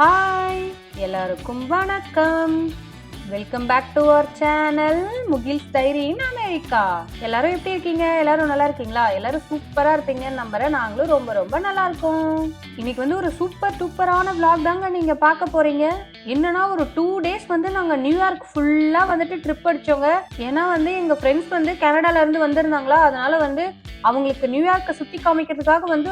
Hi எல்லாருக்கும் வணக்கம். Welcome back to our channel Mugil diary in America எல்லாரும் எப்படி இருக்கீங்க? எல்லாரும் நல்லா இருக்கீங்களா? எல்லாரும் சூப்பரா இருப்பீங்கன்னு நம்புறேன். நாங்களும் ரொம்ப ரொம்ப நல்லா இருக்கோம். இன்னைக்கு வந்து ஒரு சூப்பர் சூப்பரான விளாக் தாங்க நீங்க பார்க்க போறீங்க. என்னன்னா ஒரு டூ டேஸ் வந்து நாங்க நியூயார்க் ஃபுல்லா வந்துட்டு ட்ரிப் அடிச்சோங்க. ஏன்னா வந்து எங்க ஃப்ரெண்ட்ஸ் வந்து கனடால இருந்து வந்திருந்தாங்களா? அதனால வந்து அவங்களுக்கு நியூயார்க்கை சுத்தி காமிக்கிறதுக்காக வந்து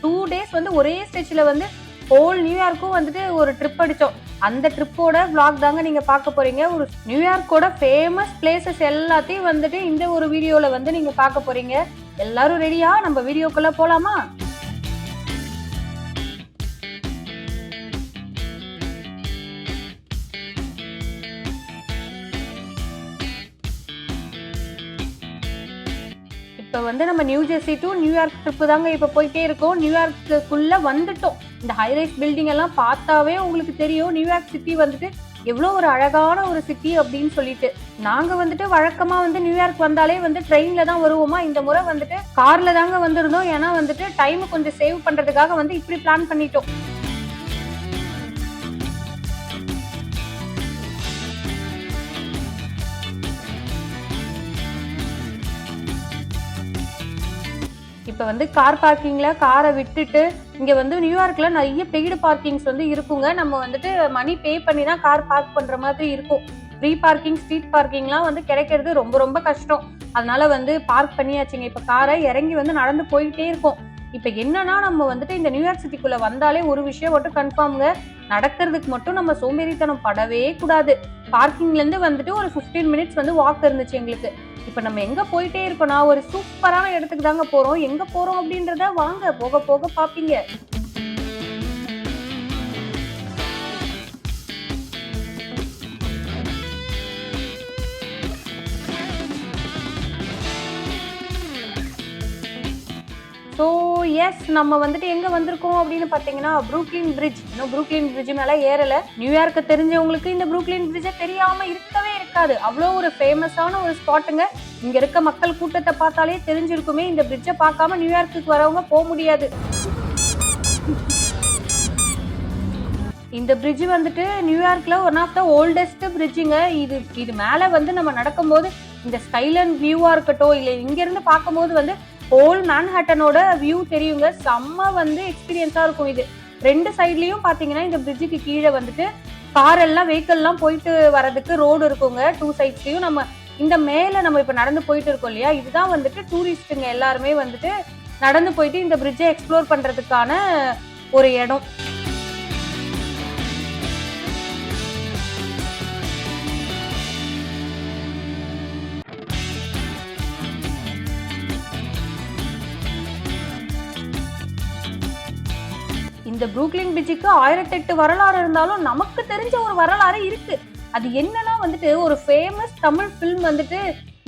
டூ டேஸ் வந்து ஒரே ஸ்டேஜ்ல வந்து ஹோல் நியூயார்க்கும் வந்துட்டு ஒரு ட்ரிப் அடித்தோம் அந்த ட்ரிப்போட விளாக் தாங்க நீங்கள் பார்க்க போகிறீங்க ஒரு நியூயார்க்கோட ஃபேமஸ் பிளேசஸ் எல்லாத்தையும் வந்துட்டு இந்த ஒரு வீடியோவில் வந்து நீங்கள் பார்க்க போகிறீங்க எல்லாரும் ரெடியா நம்ம வீடியோக்குள்ளே போகலாமா இப்போ வந்து நம்ம New Jersey to New York trip தாங்க இப்போ போயிட்டே இருக்கோம். நியூயார்க்குள்ளே வந்துட்டோம். இந்த ஹைரைஸ் பில்டிங் எல்லாம் பார்த்தாவே உங்களுக்கு தெரியும். நியூயார்க் சிட்டி வந்துட்டு எவ்வளோ ஒரு அழகான ஒரு சிட்டி அப்படின்னு சொல்லிட்டு. நாங்கள் வந்துட்டு வழக்கமாக வந்து நியூயார்க் வந்தாலே வந்து ட்ரெயினில் தான் வருவோமா? இந்த முறை வந்துட்டு காரில் தாங்க வந்திருந்தோம். ஏன்னா வந்துட்டு டைம் கொஞ்சம் சேவ் பண்ணுறதுக்காக வந்து இப்படி பிளான் பண்ணிட்டோம். இப்போ வந்து கார் பார்க்கிங்ல காரை விட்டுட்டு இங்க வந்து நியூயார்க்ல நிறைய பெய்டு பார்க்கிங்ஸ் வந்து இருக்குங்க. நம்ம வந்துட்டு மணி பே பண்ணி தான் கார் பார்க் பண்ற மாதிரி இருக்கும். ஃப்ரீ பார்க்கிங் ஸ்ட்ரீட் பார்க்கிங்லாம் வந்து கிடைக்கிறது ரொம்ப ரொம்ப கஷ்டம். அதனால வந்து பார்க் பண்ணியாச்சுங்க. இப்போ காரை இறங்கி வந்து நடந்து போயிட்டே இருக்கும். இப்போ என்னன்னா நம்ம வந்துட்டு இந்த நியூயார்க் சிட்டிக்குள்ள வந்தாலே ஒரு விஷயம் மட்டும் கன்ஃபார்ம்ங்க நடக்கிறதுக்கு மட்டும் நம்ம சோம்பேறித்தனம் படவே கூடாது. பார்க்கிங்ல இருந்து வந்துட்டு ஒரு 15 மினிட்ஸ் வந்து வாக் இருந்துச்சு எங்களுக்கு. இப்போ நம்ம எங்க போயிட்டே இருக்கோம்னா ஒரு சூப்பரான இடத்துக்கு தாங்க போறோம். எங்க போறோம் அப்படின்றத வாங்க போக போக பாப்பீங்க. எஸ் நம்ம வந்துட்டு எங்கே வந்திருக்கோம் அப்படின்னு பார்த்தீங்கன்னா ப்ரூக்லின் பிரிட்ஜ் இன்னும் ப்ரூக்லின் பிரிட்ஜ் மேலே ஏறலை. நியூயார்க்கை தெரிஞ்சவங்களுக்கு இந்த ப்ரூக்லின் பிரிட்ஜை தெரியாமல் இருக்கவே இருக்காது. அவ்வளோ ஒரு ஃபேமஸான ஒரு ஸ்பாட்டுங்க இங்கே இருக்க மக்கள் கூட்டத்தை பார்த்தாலே தெரிஞ்சிருக்குமே. இந்த பிரிட்ஜை பார்க்காம நியூயார்க்குக்கு வரவங்க போக முடியாது. இந்த பிரிட்ஜ் வந்துட்டு நியூயார்க்கில் ஒன் ஆஃப் த ஓல்டஸ்ட் பிரிட்ஜுங்க இது இது மேலே வந்து நம்ம நடக்கும்போது இந்த ஸ்கைலண்ட் வியூவாக இருக்கட்டும் இல்லை இங்கேருந்து பார்க்கும்போது வந்து ஹோல் மேன்ஹாட்டனோட வியூ தெரியுங்க. செம்ம வந்து எக்ஸ்பீரியன்ஸா இருக்கும் இது. ரெண்டு சைட்லயும் பாத்தீங்கன்னா இந்த பிரிட்ஜுக்கு கீழே வந்துட்டு கார் எல்லாம் வெஹிக்கிள் எல்லாம் போயிட்டு வரதுக்கு ரோடு இருக்குங்க. டூ சைட்ஸ்லயும் நம்ம இந்த மேல நம்ம இப்ப நடந்து போயிட்டு இருக்கோம் இல்லையா? இதுதான் வந்துட்டு டூரிஸ்ட்டுங்க எல்லாருமே வந்துட்டு நடந்து போயிட்டு இந்த பிரிட்ஜை எக்ஸ்ப்ளோர் பண்றதுக்கான ஒரு இடம். இந்த புரூக்லின் பிரிட்ஜுக்கு ஆயிரத்தெட்டு வரலாறு இருந்தாலும் நமக்கு தெரிஞ்ச ஒரு வரலாறு இருக்கு. அது என்னன்னா வந்துட்டு ஒரு ஃபேமஸ் தமிழ் ஃபில்ம் வந்துட்டு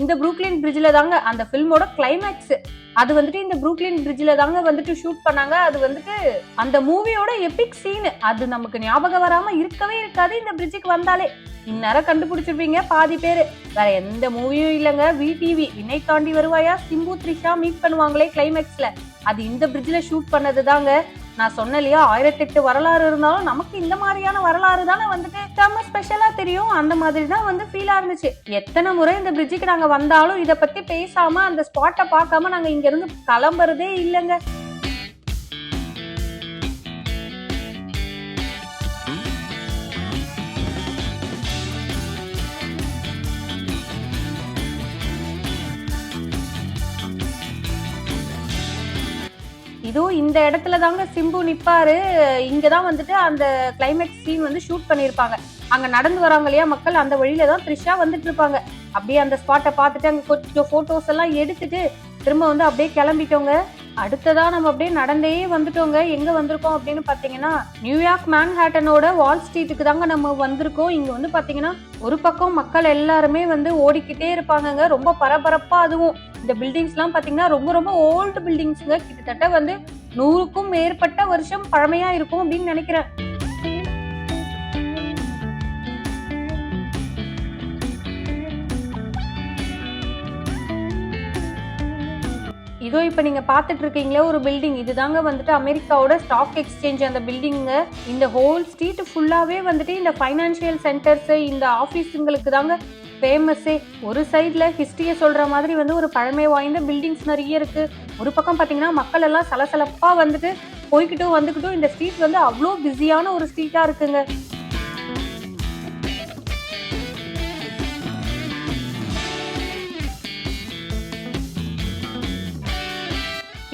இந்த புரூக்லின் பிரிட்ஜில் தாங்க அந்த ஃபில்மோட கிளைமேக்ஸ் அது வந்துட்டு இந்த புரூக்லின் பிரிட்ஜில் தாங்க வந்துட்டு ஷூட் பண்ணாங்க. அது வந்துட்டு அந்த மூவியோட எபிக் சீனு அது நமக்கு ஞாபகம் வராமல் இருக்கவே இருக்காது இந்த பிரிட்ஜுக்கு வந்தாலே. இந்நேரம் கண்டுபிடிச்சிருப்பீங்க பாதி பேர். வேற எந்த மூவியும் இல்லைங்க. விடிவி வினை தாண்டி வருவாயா? சிம்பு த்ரிஷா மீட் பண்ணுவாங்களே கிளைமேக்ஸில் அது இந்த பிரிட்ஜில் ஷூட் பண்ணது தாங்க. நான் சொன்னேன் இல்லையா ஆயிரத்தெட்டு வரலாறு இருந்தாலும் நமக்கு இந்த மாதிரியான வரலாறு தானே வந்துட்டு செம்ம ஸ்பெஷலா தெரியும். அந்த மாதிரி தான் வந்து ஃபீலா இருந்துச்சு. எத்தனை முறை இந்த பிரிட்ஜுக்கு நாங்க வந்தாலும் இதை பத்தி பேசாம அந்த ஸ்பாட்டை பார்க்காம நாங்க இங்க இருந்து கிளம்புறதே இல்லைங்க. இதுவும் இந்த இடத்துல தாங்க சிம்பு நிப்பாரு. இங்க தான் வந்துட்டு அந்த கிளைமேக்ஸ் சீன் வந்து ஷூட் பண்ணியிருப்பாங்க அங்க நடந்து வராங்க இல்லையா மக்கள்? அந்த வழியில தான் த்ரிஷா வந்துட்டு இருப்பாங்க. அப்படியே அந்த ஸ்பாட்டை பார்த்துட்டு அங்க கொஞ்சம் போட்டோஸ் எல்லாம் எடுத்துட்டு திரும்ப வந்து அப்படியே கிளம்பிட்டோங்க. அடுத்ததா நம்ம அப்படியே நடந்தே வந்துட்டோங்க. எங்க வந்திருக்கோம் அப்படின்னு பாத்தீங்கன்னா நியூயார்க் மேன்ஹாட்டனோட வால் ஸ்ட்ரீட்டுக்கு தாங்க நம்ம வந்திருக்கோம். இங்க வந்து பாத்தீங்கன்னா ஒரு பக்கம் மக்கள் எல்லாருமே வந்து ஓடிக்கிட்டே இருப்பாங்கங்க. ரொம்ப பரபரப்பா அதுவும். இந்த பில்டிங்ஸ்லாம் பார்த்தீங்கன்னா ரொம்ப ரொம்ப ஓல்டு பில்டிங்ஸுங்க கிட்டத்தட்ட வந்து நூறுக்கும் மேற்பட்ட வருஷம் பழமையா இருக்கும் அப்படின்னு நினைக்கிறேன். இதோ இப்போ நீங்கள் பார்த்துட்டு இருக்கீங்களே ஒரு பில்டிங் இதுதாங்க வந்துட்டு அமெரிக்காவோட ஸ்டாக் எக்ஸ்சேஞ்ச் அந்த பில்டிங்க இந்த ஹோல் ஸ்ட்ரீட் ஃபுல்லாகவே வந்துட்டு இந்த ஃபைனான்சியல் சென்டர்ஸ் இந்த ஆஃபீஸுங்களுக்கு தாங்க ஃபேமஸே ஒரு சைடில் ஹிஸ்ட்ரியை சொல்கிற மாதிரி வந்து ஒரு பழமை வாய்ந்த பில்டிங்ஸ் நிறைய இருக்குது ஒரு பக்கம் பார்த்தீங்கன்னா மக்கள் எல்லாம் சலசலப்பாக வந்துட்டு போய்கிட்டும் வந்துக்கிட்டும் இந்த ஸ்ட்ரீட் வந்து அவ்வளோ பிஸியான ஒரு ஸ்ட்ரீட்டாக இருக்குங்க.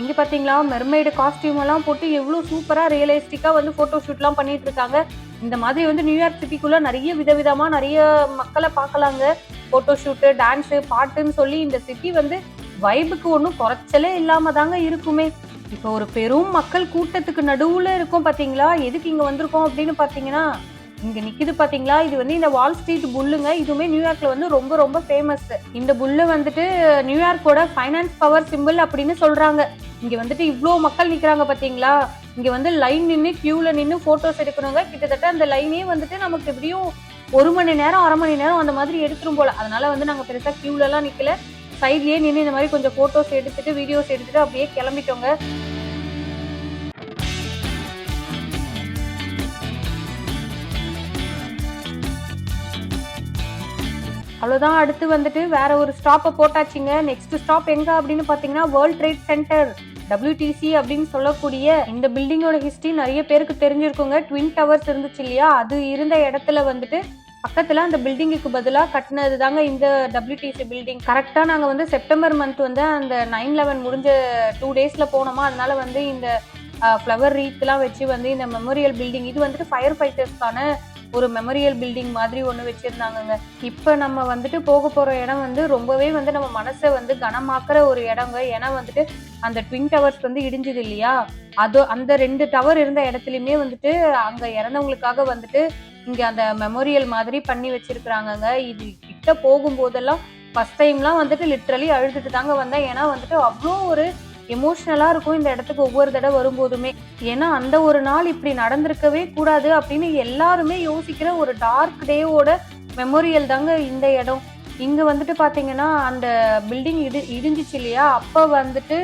இங்கே பார்த்தீங்களா மெர்மைடு காஸ்டியூம் எல்லாம் போட்டு எவ்வளோ சூப்பராக ரியலிஸ்டிக்காக வந்து ஃபோட்டோ ஷூட்லாம் பண்ணிட்டு இருக்காங்க. இந்த மாதிரி வந்து நியூயார்க் சிட்டிக்குள்ள நிறைய விதவிதமா நிறைய மக்களை பார்க்கலாங்க. போட்டோ ஷூட்டு டான்ஸு பாட்டுன்னு சொல்லி இந்த சிட்டி வந்து வைபுக்கு ஒன்றும் குறைச்சலே இல்லாம தாங்க இருக்குமே. இப்போ ஒரு பெரும் மக்கள் கூட்டத்துக்கு நடுவுல இருக்கும் பாத்தீங்களா? எதுக்கு இங்க வந்திருக்கோம் அப்படின்னு பாத்தீங்கன்னா இங்க நிக்குது பாத்தீங்களா? இது வந்து இந்த வால் ஸ்ட்ரீட் புல்லுங்க. இதுவுமே நியூயார்க்ல வந்து ரொம்ப ரொம்ப ஃபேமஸ் இந்த புல்லு வந்துட்டு நியூயார்க்கோட ஃபைனான்ஸ் பவர் சிம்பிள் அப்படின்னு சொல்றாங்க. இங்க வந்துட்டு இவ்வளோ மக்கள் நிக்கிறாங்க பாத்தீங்களா? இங்கே வந்து லைன் நின்று க்யூவில் நின்று ஃபோட்டோஸ் எடுக்கணுங்க கிட்டத்தட்ட அந்த லைனே வந்துட்டு நமக்கு எப்படியும் ஒரு மணி நேரம் அரை மணி நேரம் அந்த மாதிரி எடுத்துரும் போல. அதனால வந்து நாங்கள் பெருசாக கியூல நிற்கல சைட்லேயே நின்று இந்த மாதிரி கொஞ்சம் ஃபோட்டோஸ் எடுத்துட்டு வீடியோஸ் எடுத்துட்டு அப்படியே கிளம்பிட்டோங்க. அவ்வளோதான் அடுத்து வந்துட்டு வேற ஒரு ஸ்டாப்பை போட்டாச்சுங்க. நெக்ஸ்ட் ஸ்டாப் எங்க அப்படின்னு பார்த்தீங்கன்னா வேர்ல்ட் ட்ரேட் சென்டர் டபிள்யூடிசி அப்படின்னு சொல்லக்கூடிய இந்த பில்டிங்கோட ஹிஸ்டரி நிறைய பேருக்கு தெரிஞ்சிருக்குங்க. ட்வின் டவர்ஸ் இருந்துச்சு இல்லையா? அது இருந்த இடத்துல வந்துட்டு பக்கத்துல அந்த பில்டிங்குக்கு பதிலாக கட்டினது தாங்க இந்த டபிள்யூடிசி பில்டிங் கரெக்டாக நாங்கள் வந்து செப்டம்பர் மந்த் வந்து அந்த நைன் லெவன் முடிஞ்ச டூ டேஸில் போனோமா? அதனால வந்து இந்த ஃப்ளவர் ரீத்லாம் வச்சு வந்து இந்த மெமோரியல் பில்டிங் இது வந்துட்டு ஃபயர் ஃபைட்டர்ஸ்க்கான ஒரு மெமோரியல் பில்டிங் மாதிரி ஒன்று வச்சுருந்தாங்கங்க. இப்போ நம்ம வந்துட்டு போக போகிற இடம் வந்து ரொம்பவே வந்து நம்ம மனசை வந்து கனமாக்குற ஒரு இடங்க. ஏன்னா வந்துட்டு அந்த ட்வின் டவர்ஸ் வந்து இடிஞ்சது இல்லையா? அது அந்த ரெண்டு டவர் இருந்த இடத்துலையுமே வந்துட்டு அங்கே இறந்தவங்களுக்காக வந்துட்டு இங்கே அந்த மெமோரியல் மாதிரி பண்ணி வச்சிருக்கிறாங்கங்க. இது கிட்ட போகும்போதெல்லாம் ஃபஸ்ட் டைம்லாம் வந்துட்டு லிட்ரலி அழுதுட்டு தாங்க வந்தேன். ஏன்னா வந்துட்டு அவ்வளோ ஒரு எமோஷ்னலாக இருக்கும் இந்த இடத்துக்கு ஒவ்வொரு தடவை வரும்போதுமே. ஏன்னா அந்த ஒரு நாள் இப்படி நடந்திருக்கவே கூடாது அப்படின்னு எல்லாருமே யோசிக்கிற ஒரு டார்க் டேவோட மெமோரியல் தாங்க இந்த இடம். இங்கே வந்துட்டு பார்த்தீங்கன்னா அந்த பில்டிங் இடி இடிஞ்சிச்சு இல்லையா? அப்போ வந்துட்டு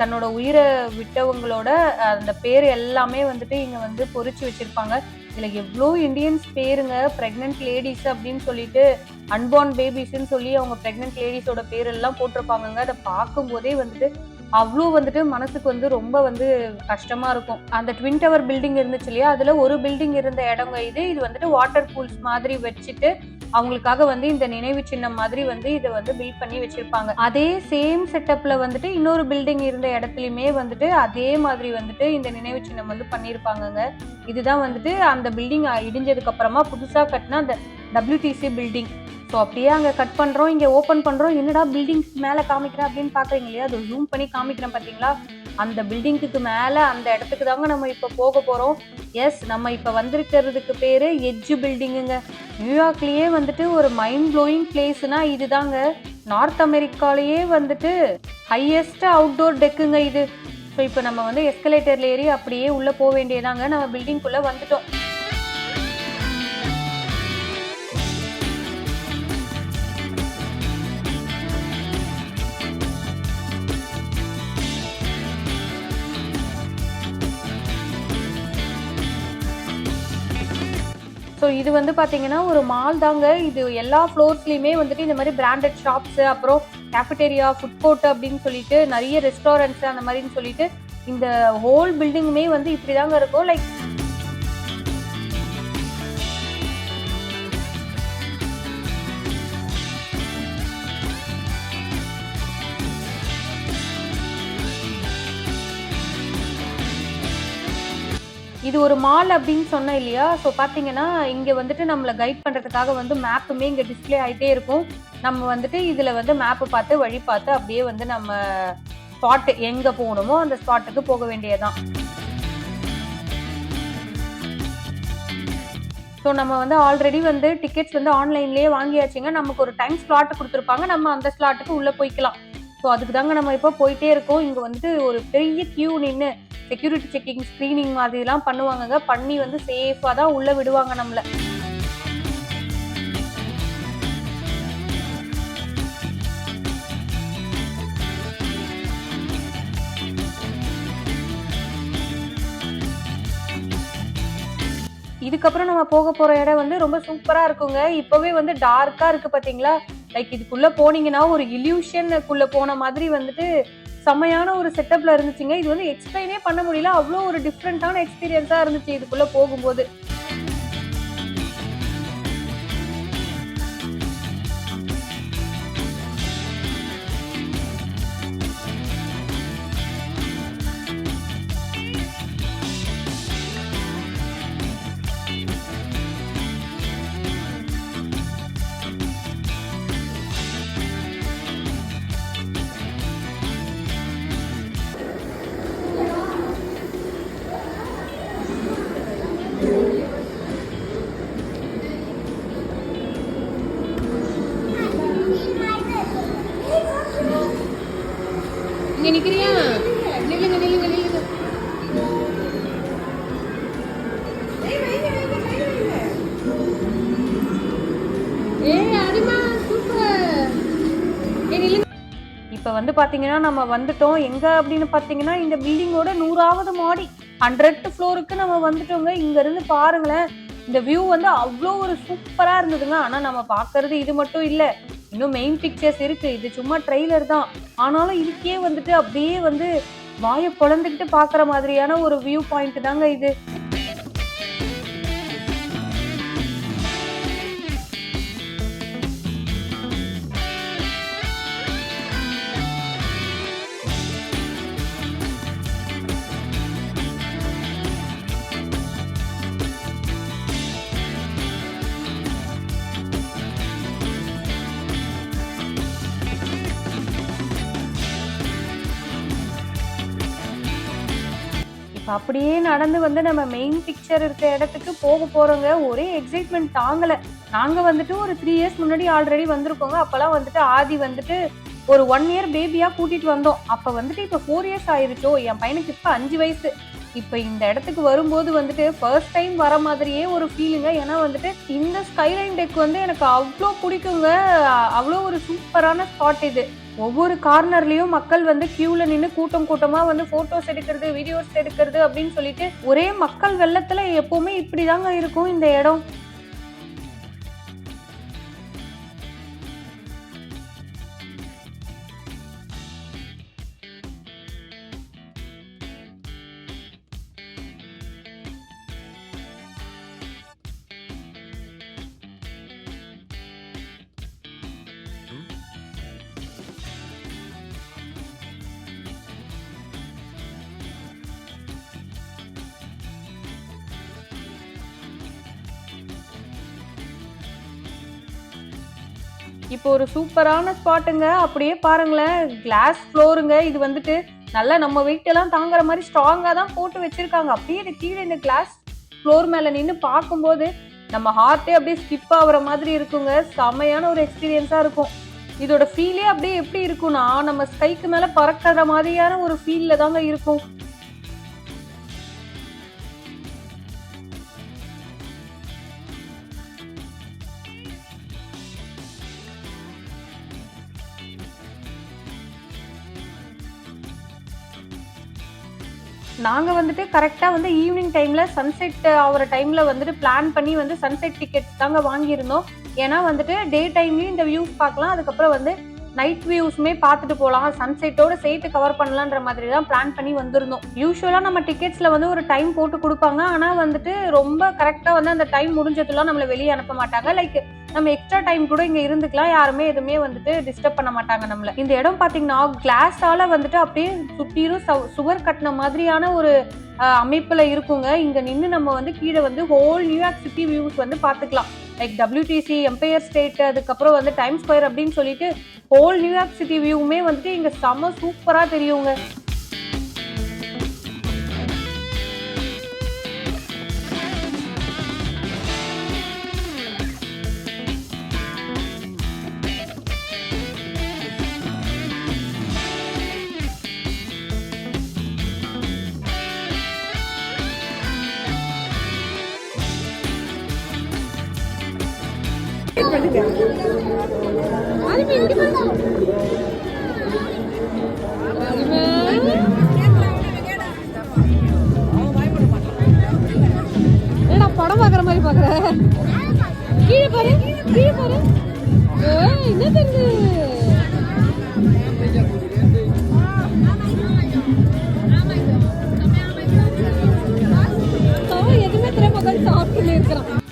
தன்னோட உயிரை விட்டவங்களோட அந்த பேர் எல்லாமே வந்துட்டு இங்கே வந்து பொறிச்சு வச்சிருப்பாங்க. இதுல எவ்வளோ இந்தியன்ஸ் பேருங்க ப்ரெக்னென்ட் லேடிஸ் அப்படின்னு சொல்லிட்டு அன்பார்ன் பேபிஸ்ன்னு சொல்லி அவங்க ப்ரெக்னென்ட் லேடிஸோட பேர் எல்லாம் போட்டிருப்பாங்கங்க. அதை பார்க்கும்போதே வந்துட்டு அவ்வளோ வந்துட்டு மனசுக்கு வந்து ரொம்ப வந்து கஷ்டமா இருக்கும். அந்த ட்வின் டவர் பில்டிங் இருந்துச்சு இல்லையா? அதுல ஒரு பில்டிங் இருந்த இடங்க இது. இது வந்துட்டு வாட்டர் பூல்ஸ் மாதிரி வச்சுட்டு அவங்களுக்காக வந்து இந்த நினைவு சின்னம் மாதிரி வந்து இதை வந்து பில்ட் பண்ணி வச்சிருப்பாங்க. அதே சேம் செட்டப்ல வந்துட்டு இன்னொரு பில்டிங் இருந்த இடத்துலயுமே வந்துட்டு அதே மாதிரி வந்துட்டு இந்த நினைவு சின்னம் வந்து பண்ணியிருப்பாங்கங்க இதுதான் வந்துட்டு அந்த பில்டிங் இடிஞ்சதுக்கு அப்புறமா புதுசா கட்டின அந்த டபிள்யூடிசி பில்டிங் ஸோ அப்படியே அங்கே கட் பண்ணுறோம் இங்கே ஓப்பன் பண்ணுறோம் என்னடா பில்டிங் மேலே காமிக்கிறேன் அப்படின்னு பார்க்குறீங்க இல்லையா? அது ஜூம் பண்ணி காமிக்கிறேன் பார்த்தீங்களா அந்த பில்டிங்க்கு மேலே அந்த இடத்துக்கு தாங்க நம்ம இப்போ போக போகிறோம் எஸ் நம்ம இப்போ வந்திருக்கிறதுக்கு பேர் எட்ஜு பில்டிங்குங்க நியூயார்க்லேயே வந்துட்டு ஒரு மைண்ட் ப்ளோயிங் பிளேஸ்னா இதுதாங்க. நார்த் அமெரிக்காலேயே வந்துட்டு ஹையஸ்ட் அவுட்டோர் டெக்குங்க இது. ஸோ இப்போ நம்ம வந்து எஸ்கலேட்டர்ல ஏறி அப்படியே உள்ளே போக வேண்டியதாங்க. நம்ம பில்டிங்குள்ளே வந்துட்டோம். இது வந்து பார்த்தீங்கன்னா ஒரு மால் தாங்க. இது எல்லா ஃப்ளோர்ஸ்லையுமே வந்துட்டு இந்த மாதிரி பிராண்டட் ஷாப்ஸ் அப்புறம் கேஃபிடேரியா ஃபுட் கோர்ட் அப்படின்னு சொல்லிட்டு நிறைய ரெஸ்டாரண்ட்ஸ் அந்த மாதிரின்னு சொல்லிட்டு இந்த ஹோல் பில்டிங்குமே வந்து இப்படி தாங்க இருக்கும். லைக் இது ஒரு மால் அப்படின்னு சொன்னேன் இல்லையா? ஸோ பார்த்தீங்கன்னா இங்கே வந்துட்டு நம்மளை கைட் பண்ணுறதுக்காக வந்து மேப்புமே இங்கே டிஸ்ப்ளே ஆகிட்டே இருக்கும். நம்ம வந்துட்டு இதில் வந்து மேப்பு பார்த்து வழி பார்த்து அப்படியே வந்து நம்ம ஸ்பாட்டு எங்கே போகணுமோ அந்த ஸ்பாட்டுக்கு போக வேண்டியதுதான். ஸோ நம்ம வந்து ஆல்ரெடி வந்து டிக்கெட்ஸ் வந்து ஆன்லைன்லேயே வாங்கியாச்சுங்க. நமக்கு ஒரு டைம் ஸ்லாட் கொடுத்துருப்பாங்க. நம்ம அந்த ஸ்லாட்டுக்கு உள்ளே போய்க்கலாம். ஸோ அதுக்கு தாங்க நம்ம இப்போ போயிட்டே இருக்கோம். இங்கே வந்துட்டு ஒரு பெரிய கியூ நின்று செக்யூரிட்டி செக்கிங் ஸ்க்ரீனிங் மாதிரிலாம் பண்ணுவாங்க பண்ணி வந்து சேஃபாக தான் உள்ளே விடுவாங்க நம்மளை. இதுக்கப்புறம் நம்ம போக போற இடம் வந்து ரொம்ப சூப்பரா இருக்குங்க. இப்பவே வந்து டார்க்கா இருக்கு பாத்தீங்களா? லைக் இதுக்குள்ள போனீங்கன்னா ஒரு இல்யூஷனுக்குள்ள போன மாதிரி வந்துட்டு செம்மையான ஒரு செட்டப்ல இருந்துச்சுங்க. இது வந்து எக்ஸ்பிளைனே பண்ண முடியல. அவ்வளோ ஒரு டிஃப்ரெண்டான எக்ஸ்பீரியன்ஸா இருந்துச்சு. இதுக்குள்ள போகும்போது. இங்க நிக்கிறியா? நில்லுங்க நில்லுங்க நில்லுங்க. ஏய் நில்லுங்க. வந்து பார்த்தீங்கன்னா நம்ம வந்துட்டோம். எங்க அப்படின்னு பார்த்தீங்கன்னா இந்த பில்டிங்கோட நூறாவது மாடி. ஹண்ட்ரட் ஃப்ளோருக்கு நம்ம வந்துட்டோங்க. இங்க இருந்து பாருங்களேன். இந்த வியூ வந்து அவ்வளோ ஒரு சூப்பராக இருந்ததுங்க. ஆனால் நம்ம பார்க்கறது இது மட்டும் இல்லை. இன்னும் மெயின் பிக்சர்ஸ் இருக்கு. இது சும்மா ட்ரெய்லர் தான். ஆனாலும் இதுக்கே வந்துட்டு அப்படியே வந்து வாயை பொழந்துக்கிட்டு பாக்குற மாதிரியான ஒரு வியூ பாயிண்ட் தாங்க இது. அப்படியே நடந்து வந்து நம்ம மெயின் பிக்சர் இருக்க இடத்துக்கு போக போகிறோங்க ஒரே எக்ஸைட்மெண்ட் தாங்கல. நாங்க வந்துட்டு ஒரு த்ரீ இயர்ஸ் முன்னாடி ஆல்ரெடி வந்திருக்கோங்க. அப்பெல்லாம் வந்துட்டு ஆதி வந்துட்டு ஒரு ஒன் இயர் பேபியா கூட்டிட்டு வந்தோம். அப்ப வந்துட்டு இப்ப ஃபோர் இயர்ஸ் ஆயிருச்சோ? என் பையனுக்கு இப்ப அஞ்சு வயசு. இப்ப இந்த இடத்துக்கு வரும்போது வந்துட்டு ஃபர்ஸ்ட் டைம் வர மாதிரியே ஒரு ஃபீலுங்க ஏன்னா வந்துட்டு இந்த ஸ்கைலைன் டெக் வந்து எனக்கு அவ்வளோ பிடிக்குங்க. அவ்வளோ ஒரு சூப்பரான ஸ்பாட் இது. ஒவ்வொரு கார்னர்லயும் மக்கள் வந்து கியூல நின்று கூட்டம் கூட்டமா வந்து போட்டோஸ் எடுக்கிறது வீடியோஸ் எடுக்கிறது அப்படின்னு சொல்லிட்டு ஒரே மக்கள் வெள்ளத்துல எப்பவுமே இப்படிதாங்க இருக்கும் இந்த இடம். இப்போ ஒரு சூப்பரான ஸ்பாட்டுங்க. அப்படியே பாருங்களேன் கிளாஸ் ஃப்ளோருங்க இது வந்துட்டு நல்லா நம்ம வெயிட் எல்லாம் தாங்குற மாதிரி ஸ்ட்ராங்காக தான் போட்டு வச்சிருக்காங்க. அப்படியே இது கீழே இந்த கிளாஸ் ஃப்ளோர் மேலே நின்று பார்க்கும்போது நம்ம ஹார்ட்டே அப்படியே ஸ்கிப் ஆகிற மாதிரி இருக்குங்க. செமையான ஒரு எக்ஸ்பீரியன்ஸாக இருக்கும். இதோட ஃபீலே அப்படியே எப்படி இருக்கும்னா நம்ம ஸ்கைக்கு மேலே பறக்கிற மாதிரியான ஒரு ஃபீலில் தாங்க இருக்கும். நாங்கள் வந்துட்டு கரெக்டாக வந்து ஈவினிங் டைமில் சன்செட் ஆகிற டைமில் வந்துட்டு பிளான் பண்ணி வந்து சன்செட் டிக்கெட்ஸ் தாங்க வாங்கியிருந்தோம். ஏன்னா வந்துட்டு டே டைம்லேயும் இந்த வியூஸ் பார்க்கலாம். அதுக்கப்புறம் வந்து நைட் வியூஸ்மே பார்த்துட்டு போகலாம். சன்செட்டோட சேர்த்து கவர் பண்ணலான்ற மாதிரி தான் பிளான் பண்ணி வந்திருந்தோம். யூஸ்வலாக நம்ம டிக்கெட்ஸில் வந்து ஒரு டைம் போட்டு கொடுப்பாங்க. ஆனால் வந்துட்டு ரொம்ப கரெக்டாக வந்து அந்த டைம் முடிஞ்சதுலாம் நம்மளை வெளியே அனுப்ப மாட்டாங்க. லைக் நம்ம எக்ஸ்ட்ரா டைம் கூட இங்க இருந்துக்கலாம். யாருமே எதுவுமே வந்துட்டு டிஸ்டர்ப் பண்ண மாட்டாங்க நம்மள. இந்த இடம் பாத்தீங்கன்னா கிளாஸால வந்துட்டு அப்படியே சுற்றிலும் சுவர் கட்டின மாதிரியான ஒரு அமைப்பில் அமைப்புல இருக்குங்க. இங்க நின்று நம்ம வந்து கீழே வந்து ஹோல் நியூயார்க் சிட்டி வியூஸ் வந்து பாத்துக்கலாம். லைக் டபிள்யூடிசி எம்பையர் ஸ்டேட் அதுக்கப்புறம் வந்து டைம் ஸ்கொயர் அப்படின்னு சொல்லிட்டு ஹோல் நியூயார்க் சிட்டி வியூவுமே வந்துட்டு இங்க செம சூப்பரா தெரியுங்க.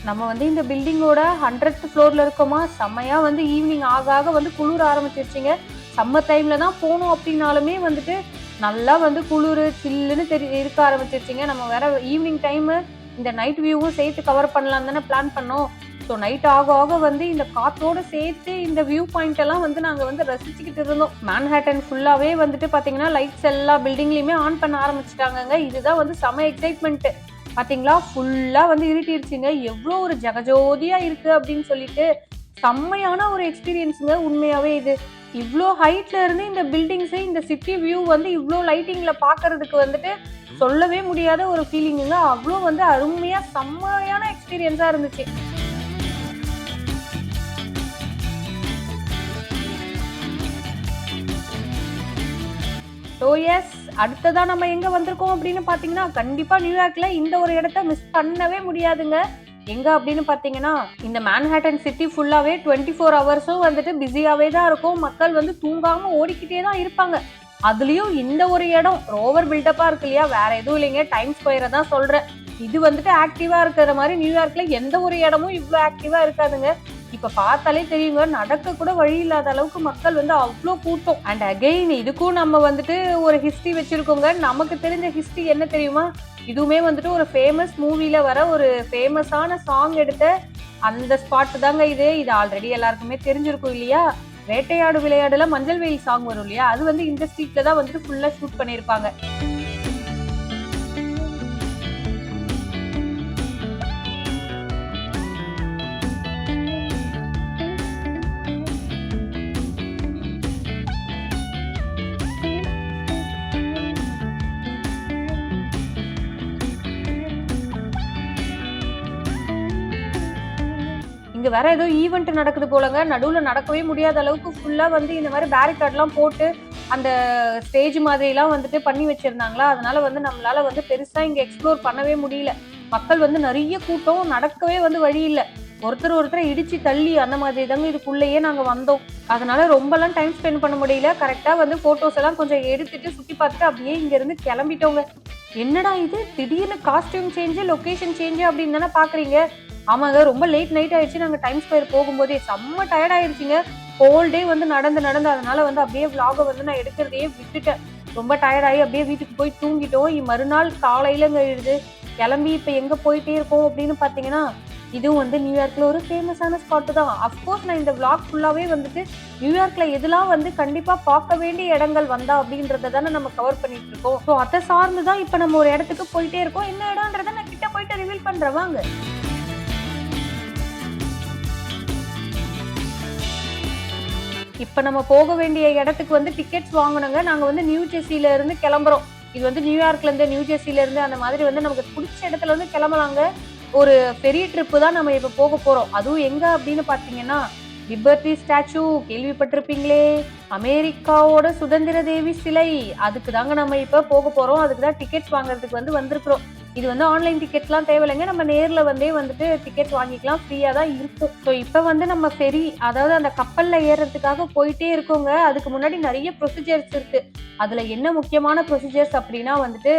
நம்ம வந்து இந்த பில்டிங்கோட ஹண்ட்ரட் ஃப்ளோர்ல இருக்கோமா? செம்மையா வந்து ஈவினிங் ஆக ஆக வந்து குளிர ஆரம்பிச்சிருச்சிங்க. சம்மர் டைம்ல தான் போகணும் அப்படின்னாலுமே வந்துட்டு நல்லா வந்து குளிர் சில்லுன்னு தெரி இருக்க ஆரம்பிச்சிருச்சிங்க. நம்ம வேற ஈவினிங் டைமு இந்த நைட் வியூவும் சேர்த்து கவர் பண்ணலாம் தானே பிளான் பண்ணோம். ஸோ நைட் ஆக ஆக வந்து இந்த காற்றோடு சேர்த்து இந்த வியூ பாயிண்ட் எல்லாம் வந்து நாங்கள் வந்து ரசிச்சுக்கிட்டு இருந்தோம். மேன்ஹேட்டன் ஃபுல்லாகவே வந்துட்டு பார்த்தீங்கன்னா லைட்ஸ் எல்லா பில்டிங்லேயுமே ஆன் பண்ண ஆரம்பிச்சிட்டாங்கங்க. இதுதான் வந்து செம எக்ஸைட்மெண்ட்டு பார்த்தீங்களா ஃபுல்லாக வந்து இருட்டிடுச்சுங்க எவ்வளோ ஒரு ஜகஜோதியாக இருக்கு அப்படின்னு சொல்லிட்டு செம்மையான ஒரு எக்ஸ்பீரியன்ஸுங்க உண்மையாகவே இது. இவ்வளோ ஹைட்ல இருந்து இந்த பில்டிங்ஸு இந்த சிட்டி வியூ வந்து இவ்வளோ லைட்டிங்கில் பார்க்கறதுக்கு வந்துட்டு சொல்லவே முடியாத ஒரு ஃபீலிங்குங்க அவ்வளோ வந்து அருமையாக செம்மையான எக்ஸ்பீரியன்ஸாக இருந்துச்சு. ஸோ எஸ் அடுத்ததா நம்ம எங்க வந்திருக்கோம் அப்படின்னு பாத்தீங்கன்னா கண்டிப்பா நியூயார்க்ல இந்த ஒரு இடத்த மிஸ் பண்ணவே முடியாதுங்க. எங்க அப்படின்னு பாத்தீங்கன்னா இந்த மேன்ஹேட்டன் சிட்டி ஃபுல்லாவே டுவெண்ட்டி ஃபோர் ஹவர்ஸும் வந்துட்டு பிஸியாவே தான் இருக்கும். மக்கள் வந்து தூங்காம ஓடிக்கிட்டே தான் இருப்பாங்க. அதுலயும் இந்த ஒரு இடம் ரோவர் பில்டப்பா இருக்கு இல்லையா? வேற எதுவும் இல்லைங்க. டைம் ஸ்கொயரை தான் சொல்றேன். இது வந்துட்டு ஆக்டிவா இருக்கிற மாதிரி நியூயார்க்ல எந்த ஒரு இடமும் இவ்வளோ ஆக்டிவா இருக்காதுங்க. இப்ப பார்த்தாலே தெரியுங்க நடக்க கூட வழி இல்லாத அளவுக்கு மக்கள் வந்து அவ்வளோ கூட்டம். அண்ட் அகைன் இதுக்கும் நம்ம வந்துட்டு ஒரு ஹிஸ்டரி வச்சிருக்கோங்க. நமக்கு தெரிஞ்ச ஹிஸ்டரி என்ன தெரியுமா? இதுவுமே வந்துட்டு ஒரு ஃபேமஸ் மூவில வர ஒரு ஃபேமஸான சாங் எடுத்த அந்த ஸ்பாட் தாங்க இது. இது ஆல்ரெடி எல்லாருக்குமே தெரிஞ்சிருக்கும் இல்லையா? வேட்டையாடு விளையாடுல மஞ்சள் வெயில் சாங் வரும் இல்லையா? அது வந்து இந்த ஸ்ட்ரீட்ல தான் வந்துட்டு ஃபுல்லா ஷூட் பண்ணியிருப்பாங்க இங்க வேற ஏதோ ஈவெண்ட் நடக்குது போலங்க. நடுவுல நடக்கவே முடியாத அளவுக்கு ஃபுல்லா வந்து இந்த மாதிரி பேரிகார்ட்லாம் போட்டு அந்த ஸ்டேஜ் மாதிரிலாம் வந்துட்டு பண்ணி வச்சிருந்தாங்களா? அதனால வந்து நம்மளால வந்து பெருசா இங்க எக்ஸ்ப்ளோர் பண்ணவே முடியல. மக்கள் வந்து நிறைய கூட்டம் நடக்கவே வந்து வழி இல்லை. ஒருத்தர் ஒருத்தர் இடிச்சு தள்ளி அந்த மாதிரி தாங்க இதுக்குள்ளேயே நாங்க வந்தோம். அதனால ரொம்பலாம் டைம் ஸ்பெண்ட் பண்ண முடியல. கரெக்டா வந்து போட்டோஸ் எல்லாம் கொஞ்சம் எடுத்துட்டு சுத்தி பார்த்துட்டு அப்படியே இங்க இருந்து கிளம்பிட்டோங்க. என்னடா இது? திடீர்னு காஸ்டியூம் சேஞ்சு லொகேஷன் சேஞ்சு அப்படின்னு தானே பாக்குறீங்க? ஆமாங்க ரொம்ப லேட் நைட் ஆயிடுச்சு. நாங்க டைம் ஸ்கொயர் போகும்போதே செம்ம டயர்ட் ஆயிடுச்சுங்க ஹோல் டே வந்து நடந்து நடந்து. அதனால வந்து அப்படியே vlog-அ வந்து நான் எடுக்கிறதையே விட்டுட்டேன். ரொம்ப டயர்ட் ஆகி அப்படியே வீட்டுக்கு போய் தூங்கிட்டோம். மறுநாள் காலையிலங்க எழுது கிளம்பி இப்ப எங்க போயிட்டே இருக்கோம் அப்படின்னு பாத்தீங்கன்னா இதுவும் வந்து நியூயார்க்ல ஒரு ஃபேமஸான ஸ்பாட்டு தான். அஃப்கோர்ஸ் நான் இந்த விளாக் ஃபுல்லாவே வந்துட்டு நியூயார்க்கில் எதெல்லாம் வந்து கண்டிப்பா பார்க்க வேண்டிய இடங்கள் வந்தா அப்படின்றத தானே நம்ம கவர் பண்ணிட்டு இருக்கோம். ஸோ அதை சார்ந்து தான் இப்போ நம்ம ஒரு இடத்துக்கு போயிட்டே இருக்கோம். என்ன இடம்ன்றத நான் கிட்ட போயிட்டு ரிவீல் பண்ணுறேன் வாங்க. இப்போ நம்ம போக வேண்டிய இடத்துக்கு வந்து டிக்கெட்ஸ் வாங்கணுங்க. நாங்கள் வந்து நியூ ஜெர்சியில இருந்து கிளம்புறோம். இது வந்து நியூயார்க்ல இருந்து நியூ ஜெர்சியில இருந்து அந்த மாதிரி வந்து நமக்கு பிடிச்ச இடத்துல வந்து கிளம்பலாங்க. ஒரு பெரிய ட்ரிப்பு தான் நம்ம இப்போ போக போகிறோம் அதுவும் எங்க அப்படின்னு பார்த்தீங்கன்னா லிபர்டி ஸ்டாச்சு கேள்விப்பட்டிருப்பீங்களே? அமெரிக்காவோட சுதந்திர தேவி சிலை. அதுக்கு தாங்க நம்ம இப்போ போக போகிறோம் அதுக்கு தான் டிக்கெட் வாங்குறதுக்கு வந்து வந்திருக்கிறோம். இது வந்து ஆன்லைன் டிக்கெட்லாம் தேவையில்லைங்க. நம்ம நேரில் வந்தே வந்துட்டு டிக்கெட் வாங்கிக்கலாம். ஃப்ரீயாக தான் இருக்கும். ஸோ இப்போ வந்து நம்ம ஃபெரி அதாவது அந்த கப்பலில் ஏறுறதுக்காக போயிட்டே இருக்கோங்க. அதுக்கு முன்னாடி நிறைய ப்ரொசீஜர்ஸ் இருக்குது அதில் என்ன முக்கியமான ப்ரொசீஜர்ஸ் அப்படின்னா வந்துட்டு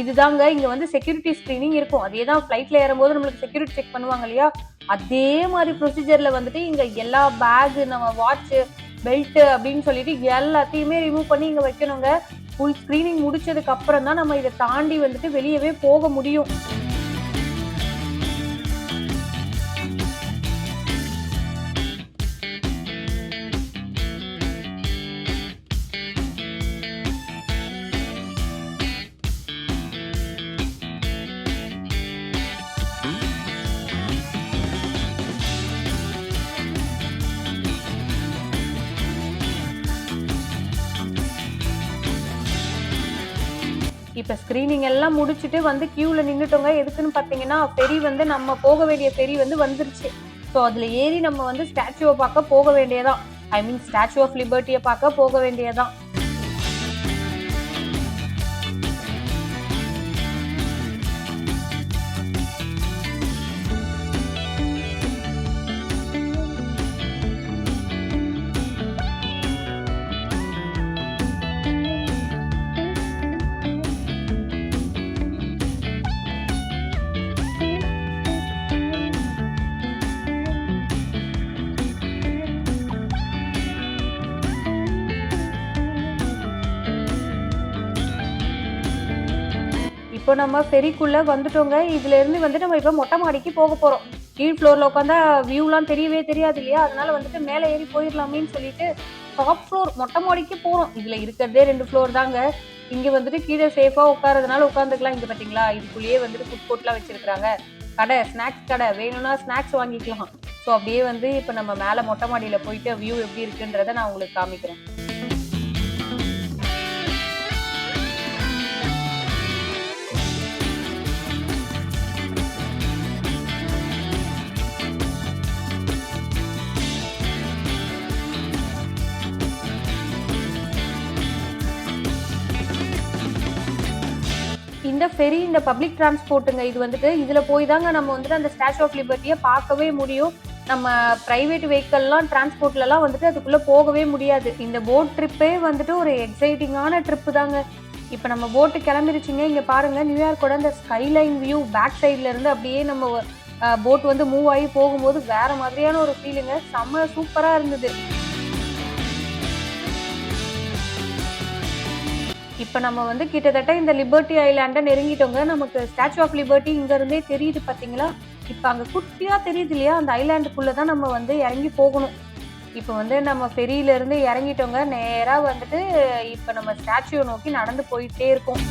இதுதாங்க இங்க வந்து செக்யூரிட்டி ஸ்கிரீனிங் இருக்கும். அதே தான் ஃப்ளைட்டில் ஏறும்போது நம்மளுக்கு செக்யூரிட்டி செக் பண்ணுவாங்க இல்லையா? அதே மாதிரி ப்ரொசீஜர்ல வந்துட்டு இங்க எல்லா பேகு நம்ம வாட்ச்சு பெல்ட் அப்படின்னு சொல்லிட்டு எல்லாத்தையுமே ரிமூவ் பண்ணி இங்க வைக்கணுங்க. ஃபுல் ஸ்கிரீனிங் முடிச்சதுக்கு அப்புறம் தான் நம்ம இதை தாண்டி வந்துட்டு வெளியவே போக முடியும். இப்போ ஸ்க்ரீனிங் எல்லாம் முடிச்சுட்டு வந்து கியூவில் நின்றுட்டோங்க எதுக்குன்னு பார்த்தீங்கன்னா ஃபெரி வந்து நம்ம போக வேண்டிய ஃபெரி வந்து வந்துருச்சு. ஸோ அதில் ஏறி நம்ம வந்து ஸ்டாச்சுவை பார்க்க போக வேண்டியதான் ஐ மீன் ஸ்டாச்சு ஆஃப் லிபர்ட்டியை பார்க்க போக வேண்டியதான் நம்ம ஃபெரிக்குள்ளே வந்துட்டோங்க. இதுலேருந்து வந்து நம்ம இப்போ மொட்டை மாடிக்கு போக போகிறோம் கீழ் ஃப்ளோரில் உட்காந்தா வியூலாம் தெரியவே தெரியாது இல்லையா? அதனால வந்துட்டு மேலே ஏறி போயிடலாமேன்னு சொல்லிட்டு டாப் ஃப்ளோர் மொட்டை மாடிக்கு போகிறோம் இதில் இருக்கிறதே ரெண்டு ஃப்ளோர் தாங்க. இங்கே வந்துட்டு கீழே சேஃபாக உட்காரதுனால உட்காந்துக்கலாம் இங்கே பார்த்தீங்களா இதுக்குள்ளேயே வந்துட்டு ஃபுட் கோர்ட்லாம் வச்சுருக்காங்க கடை ஸ்நாக்ஸ் கடை. வேணும்னா ஸ்நாக்ஸ் வாங்கிக்கலாம். ஸோ அப்படியே வந்து இப்போ நம்ம மேலே மொட்டை மாடியில் போயிட்டு வியூ எப்படி இருக்குன்றத நான் உங்களுக்கு காமிக்கிறேன். இந்த ஃபெரி இந்த பப்ளிக் டிரான்ஸ்போர்ட்டுங்க இது வந்துட்டு இதில் போய் தாங்க நம்ம வந்துட்டு அந்த ஸ்டாச்சு ஆஃப் லிபர்ட்டியை பார்க்கவே முடியும். நம்ம பிரைவேட் வெஹிக்கல்லாம் டிரான்ஸ்போர்ட்லலாம் வந்துட்டு அதுக்குள்ளே போகவே முடியாது. இந்த போட் ட்ரிப்பே வந்துட்டு ஒரு எக்ஸைட்டிங்கான ட்ரிப்பு தாங்க. இப்போ நம்ம போட்டு கிளம்பிருச்சிங்க இங்கே பாருங்க நியூயார்க்கோட அந்த ஸ்கைலைன் வியூ பேக் சைட்லேருந்து அப்படியே நம்ம போட் வந்து மூவ் ஆகி போகும்போது வேற மாதிரியான ஒரு ஃபீலுங்க செம்ம சூப்பராக இருந்தது. இப்போ நம்ம வந்து கிட்டத்தட்ட இந்த லிபர்ட்டி ஐலாண்டை நெருங்கிட்டோங்க. நமக்கு ஸ்டாச்சு ஆஃப் லிபர்ட்டி இங்கேருந்தே தெரியுது பார்த்தீங்களா இப்போ அங்கே குட்டியாக தெரியுது இல்லையா? அந்த ஐலாண்டுக்குள்ளே தான் நம்ம வந்து இறங்கி போகணும். இப்போ வந்து நம்ம ஃபெரியிலேருந்து இறங்கிட்டோங்க. நேராக வந்துட்டு இப்போ நம்ம ஸ்டாச்சுவை நோக்கி நடந்து போயிட்டே இருக்கோம்.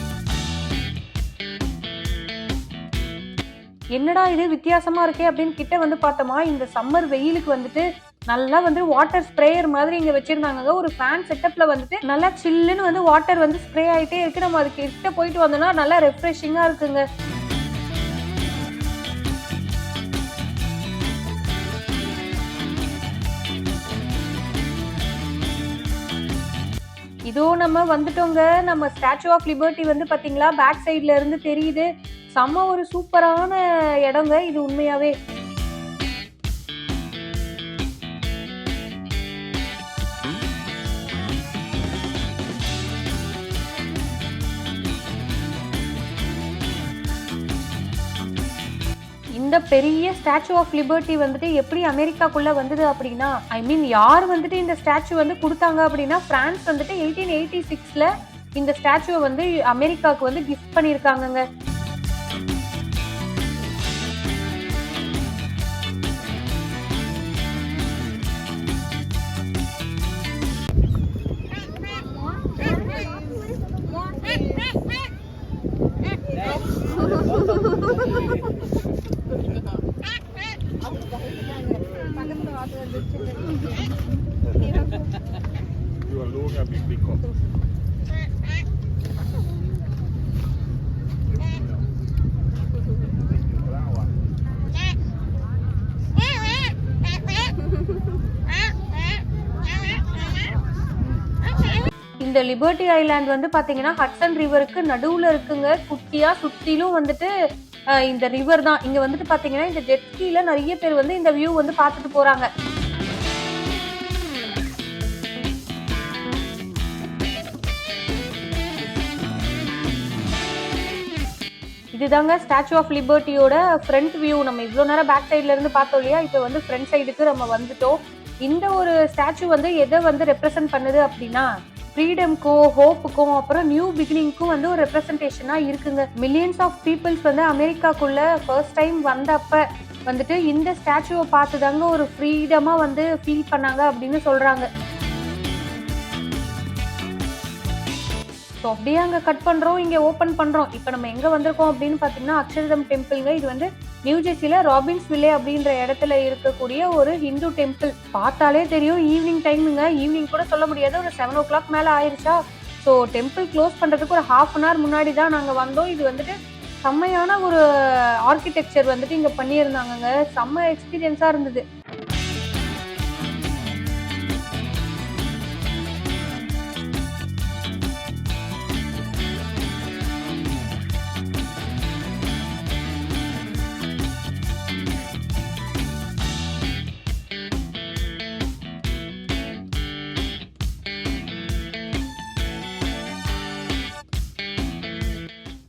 என்னடா இது வித்தியாசமா இருக்கே அப்படின்னு கிட்ட வந்து பார்த்தோமா? இந்த சம்மர் வெயிலுக்கு வந்துட்டு நல்லா வந்து வாட்டர் ஸ்ப்ரேயர் மாதிரி இங்க வச்சிருந்தாங்க ஒரு ஃபேன் செட்டப்ல வந்துட்டு நல்லா சில்லுன்னு வந்து வாட்டர் வந்து ஸ்ப்ரே ஆயிட்டே இருக்கு. நம்ம அதுக்கு கிட்ட போயிட்டு வந்தோம்னா நல்லா ரெஃப்ரெஷிங்கா இருக்குங்க. இதோ நம்ம வந்துட்டோங்க. நம்ம ஸ்டாச்சு ஆஃப் லிபர்ட்டி வந்து பாத்தீங்களா? பேக் சைட்ல இருந்து தெரியுது. செம்ம ஒரு சூப்பரான இடங்க. இது உண்மையாவே. இந்த பெரிய ஸ்டாச்சு ஆஃப் லிபர்ட்டி வந்துட்டு எப்படி அமெரிக்காக்குள்ள வந்தது அப்படின்னா ஐ மீன் யார் வந்துட்டு இந்த ஸ்டாச்சு வந்து கொடுத்தாங்க அப்படின்னா பிரான்ஸ் வந்துட்டு எயிட்டீன் எயிட்டி சிக்ஸ்ல இந்த ஸ்டாச்சுவை வந்து அமெரிக்காவுக்கு வந்து கிஃப்ட் பண்ணியிருக்காங்கங்க. You alone have big இந்த லிபர்ட்டி ஐலாண்ட் வந்து பாத்தீங்கன்னா ஹட்சன் ரிவருக்கு நடுவுல இருக்குங்க. குட்டியா சுத்திலும் வந்துட்டு இந்த ரிவர் தான். இங்க வந்துட்டு பாத்தீங்கன்னா இந்த ஜெட்ஸ்கில நிறைய பேர் வந்து இந்த வியூ வந்து பார்த்துட்டு போறாங்க. இதுதாங்க ஸ்டாச்சு ஆஃப் லிபர்ட்டியோட ஃப்ரண்ட் வியூ நம்ம இவ்வளோ நேரம் பேக் சைட்ல இருந்து பார்த்தோம் இல்லையா? இப்போ வந்து ஃப்ரண்ட் சைடுக்கு நம்ம வந்துட்டோம். இந்த ஒரு ஸ்டாச்சு வந்து எதை வந்து ரெப்ரசன்ட் பண்ணுது அப்படின்னா ஃப்ரீடம்க்கும் ஹோப்புக்கும் அப்புறம் நியூ பிகினிங்க்கும் வந்து ஒரு ரெப்ரசன்டேஷனாக இருக்குங்க. மில்லியன்ஸ் ஆஃப் பீப்புள்ஸ் வந்து அமெரிக்காக்குள்ள ஃபர்ஸ்ட் டைம் வந்தப்ப வந்துட்டு இந்த ஸ்டாச்சுவை பார்த்து தாங்க ஒரு ஃப்ரீடமாக வந்து ஃபீல் பண்ணாங்க அப்படின்னு சொல்கிறாங்க ஸோ அப்படியே அங்கே கட் பண்ணுறோம் இங்கே ஓப்பன் பண்ணுறோம் இப்போ நம்ம எங்கே வந்திருக்கோம் அப்படின்னு பார்த்தீங்கன்னா அக்ஷரதம் டெம்பிள்ங்க இது வந்து நியூ ஜெர்சியில் ராபின்ஸ் வில்லே அப்படின்ற இடத்துல இருக்கக்கூடிய ஒரு ஹிந்து டெம்பிள் பார்த்தாலே தெரியும் ஈவினிங் டைமுங்க ஈவினிங் கூட சொல்ல முடியாது. ஒரு செவன் ஓ கிளாக் மேலே ஆயிருச்சா? ஸோ டெம்பிள் க்ளோஸ் பண்ணுறதுக்கு ஒரு ஹாஃப் அன் ஹவர் முன்னாடி தான் நாங்கள் வந்தோம். இது வந்துட்டு செம்மையான ஒரு ஆர்கிடெக்சர் வந்துட்டு இங்கே பண்ணியிருந்தாங்கங்க. செம்ம எக்ஸ்பீரியன்ஸாக இருந்தது.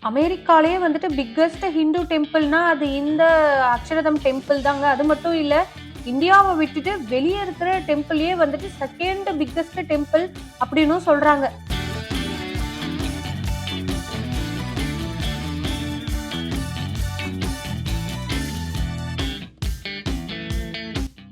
அமெரிக்காலேயே வந்துட்டு பிக்கஸ்ட் ஹிந்து டெம்பிள்னா அது இந்த அக்ஷரதம் டெம்பிள் தாங்க. அது மட்டும் இல்லை இந்தியாவை விட்டுட்டு வெளியே இருக்கிற டெம்பிளே வந்துட்டு செகண்ட் பிக்கஸ்ட் டெம்பிள் அப்படின்னு சொல்றாங்க.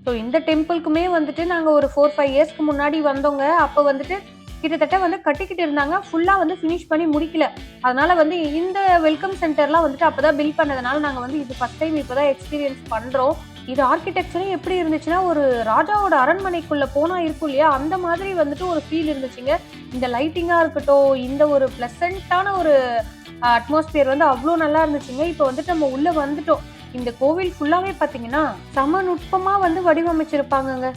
ஸோ இந்த டெம்பிளுக்குமே வந்துட்டு நாங்கள் ஒரு ஃபோர் ஃபைவ் இயர்ஸ்க்கு முன்னாடி வந்தோங்க. அப்போ வந்துட்டு கிட்டத்தட்ட வந்து கட்டிக்கிட்டு இருந்தாங்க. ஃபுல்லாக வந்து ஃபினிஷ் பண்ணி முடிக்கல. அதனால வந்து இந்த வெல்கம் சென்டர்லாம் வந்துட்டு அப்பதான் பில் பண்ணதுனால நாங்கள் வந்து இது ஃபர்ஸ்ட் டைம் இப்போ தான் எக்ஸ்பீரியன்ஸ் பண்ணுறோம் இது ஆர்கிடெக்சரே எப்படி இருந்துச்சுன்னா ஒரு ராஜாவோட அரண்மனைக்குள்ள போனா இருக்கும் இல்லையா? அந்த மாதிரி வந்துட்டு ஒரு ஃபீல் இருந்துச்சுங்க. இந்த லைட்டிங்கா இருக்கட்டும் இந்த ஒரு பிளசண்டான ஒரு அட்மாஸ்பியர் வந்து அவ்வளோ நல்லா இருந்துச்சுங்க. இப்போ வந்துட்டு நம்ம உள்ள வந்துட்டோம். இந்த கோவில் ஃபுல்லாவே பாத்தீங்கன்னா சம நுட்பமா வந்து வடிவமைச்சிருப்பாங்கங்க.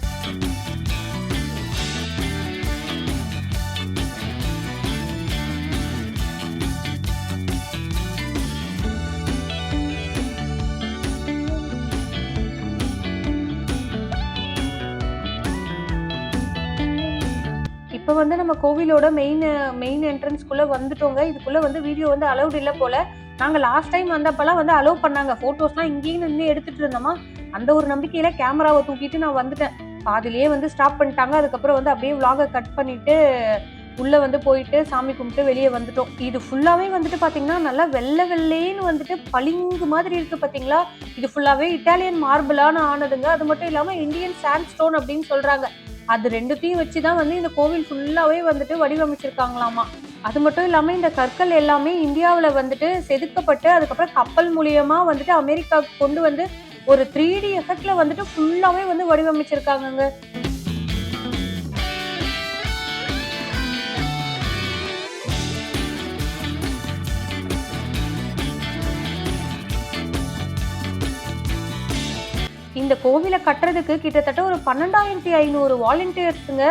இப்போ வந்து நம்ம கோவிலோட மெயின் மெயின் என்ட்ரன்ஸ்குள்ளே வந்துட்டோங்க. இதுக்குள்ளே வந்து வீடியோ வந்து அலௌட் இல்லை போல. நாங்கள் லாஸ்ட் டைம் வந்தப்பெல்லாம் வந்து அலோவ் பண்ணாங்க. ஃபோட்டோஸ்லாம் இங்கேயும் நின்று எடுத்துட்டு இருந்தோமா? அந்த ஒரு நம்பிக்கையில் கேமராவை தூக்கிட்டு நான் வந்துட்டேன். பாதிலேயே வந்து ஸ்டாப் பண்ணிட்டாங்க. அதுக்கப்புறம் வந்து அப்படியே விலாகை கட் பண்ணிட்டு உள்ளே வந்து போயிட்டு சாமி கும்பிட்டு வெளியே வந்துட்டோம். இது ஃபுல்லாகவே வந்துட்டு பார்த்தீங்கன்னா நல்லா வெள்ளை வெள்ளேன்னு வந்துட்டு பளிங்கு மாதிரி இருக்குது பார்த்தீங்களா இது ஃபுல்லாகவே இட்டாலியன் மார்பிளான ஆனதுங்க. அது மட்டும் இல்லாமல் இந்தியன் சாண்ட் ஸ்டோன் அப்படின்னு சொல்கிறாங்க அது ரெண்டுத்தையும் வச்சு தான் வந்து இந்த கோவில் ஃபுல்லாகவே வந்துட்டு வடிவமைச்சிருக்காங்களாமா. அது மட்டும் இல்லாமல் இந்த கற்கள் எல்லாமே இந்தியாவில் வந்துட்டு செதுக்கப்பட்டு அதுக்கப்புறம் கப்பல் மூலியமாக வந்துட்டு அமெரிக்காவுக்கு கொண்டு வந்து ஒரு த்ரீ டி எஃபெக்டில் வந்துட்டு ஃபுல்லாகவே வந்து வடிவமைச்சிருக்காங்கங்க. இந்த கோவிலை கட்டுறதுக்கு கிட்டத்தட்ட ஒரு பன்னெண்டாயிரத்தி ஐநூறு வாலண்டியர்ஸுங்க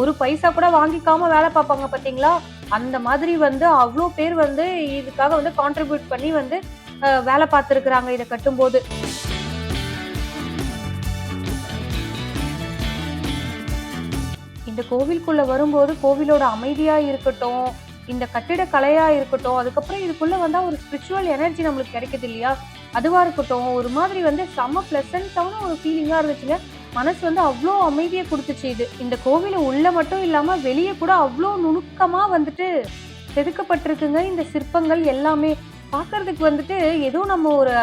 ஒரு பைசா கூட வாங்கிக்காம வேலை பார்ப்பாங்க பார்த்தீங்களா? அந்த மாதிரி வந்து அவ்வளோ பேர் வந்து இதுக்காக வந்து கான்ட்ரிபியூட் பண்ணி வந்து வேலை பார்த்துருக்குறாங்க இதை கட்டும்போது. இந்த கோவிலுக்குள்ள வரும்போது கோவிலோட அமைதியா இருக்கட்டும் இந்த கட்டிடக்கலையா இருக்கட்டும் அதுக்கப்புறம் இதுக்குள்ள வந்தா ஒரு ஸ்பிரிச்சுவல் எனர்ஜி நம்மளுக்கு கிடைக்குது இல்லையா? அதுவாக இருக்கட்டும் ஒரு மாதிரி வந்து செம்ம ப்ளசண்ட்டான ஒரு ஃபீலிங்காக இருந்துச்சுங்க. மனசு வந்து அவ்வளோ அமைதியை கொடுத்துச்சு இது. இந்த கோவில உள்ளே மட்டும் இல்லாமல் வெளியே கூட அவ்வளோ நுணுக்கமாக வந்துட்டு செதுக்கப்பட்டிருக்குங்க. இந்த சிற்பங்கள் எல்லாமே பார்க்கறதுக்கு வந்துட்டு ஏதோ நம்ம ஒரு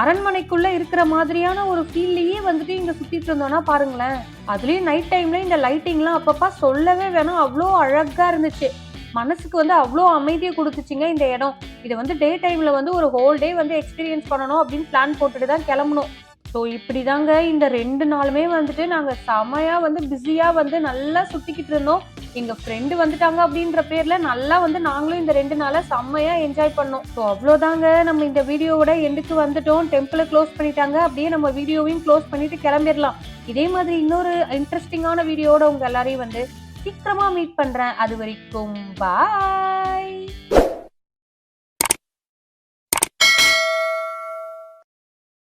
அரண்மனைக்குள்ள இருக்கிற மாதிரியான ஒரு ஃபீல்லையே வந்துட்டு இங்க சுத்திட்டு இருந்தோம்னா பாருங்களேன். அதுலயும் நைட் டைம்ல இந்த லைட்டிங்லாம் அப்பப்பா சொல்லவே வேணாம். அவ்வளோ அழகா இருந்துச்சு. மனசுக்கு வந்து அவ்வளோ அமைதியை கொடுத்துச்சிங்க இந்த இடம். இதை வந்து டே டைமில் வந்து ஒரு ஹோல் டே வந்து எக்ஸ்பீரியன்ஸ் பண்ணணும் அப்படின்னு பிளான் போட்டுட்டு தான் கிளம்பணும் ஸோ இப்படிதாங்க இந்த ரெண்டு நாளுமே வந்துட்டு நாங்கள் செமையாக வந்து பிஸியாக வந்து நல்லா சுற்றிக்கிட்டு இருந்தோம். எங்கள் ஃப்ரெண்டு வந்துட்டாங்க அப்படின்ற பேரில் நல்லா வந்து நாங்களும் இந்த ரெண்டு நாளாக செம்மையாக என்ஜாய் பண்ணோம். ஸோ அவ்வளோதாங்க நம்ம இந்த வீடியோவோட எண்டுக்கு வந்துட்டோம். டெம்பிளை க்ளோஸ் பண்ணிட்டாங்க. அப்படியே நம்ம வீடியோவையும் க்ளோஸ் பண்ணிட்டு கிளம்பிடலாம். இதே மாதிரி இன்னொரு இன்ட்ரெஸ்டிங்கான வீடியோட உங்கள் எல்லாரையும் வந்து சீக்கிரமா மீட் பண்றேன். அது வரைக்கும் பாய்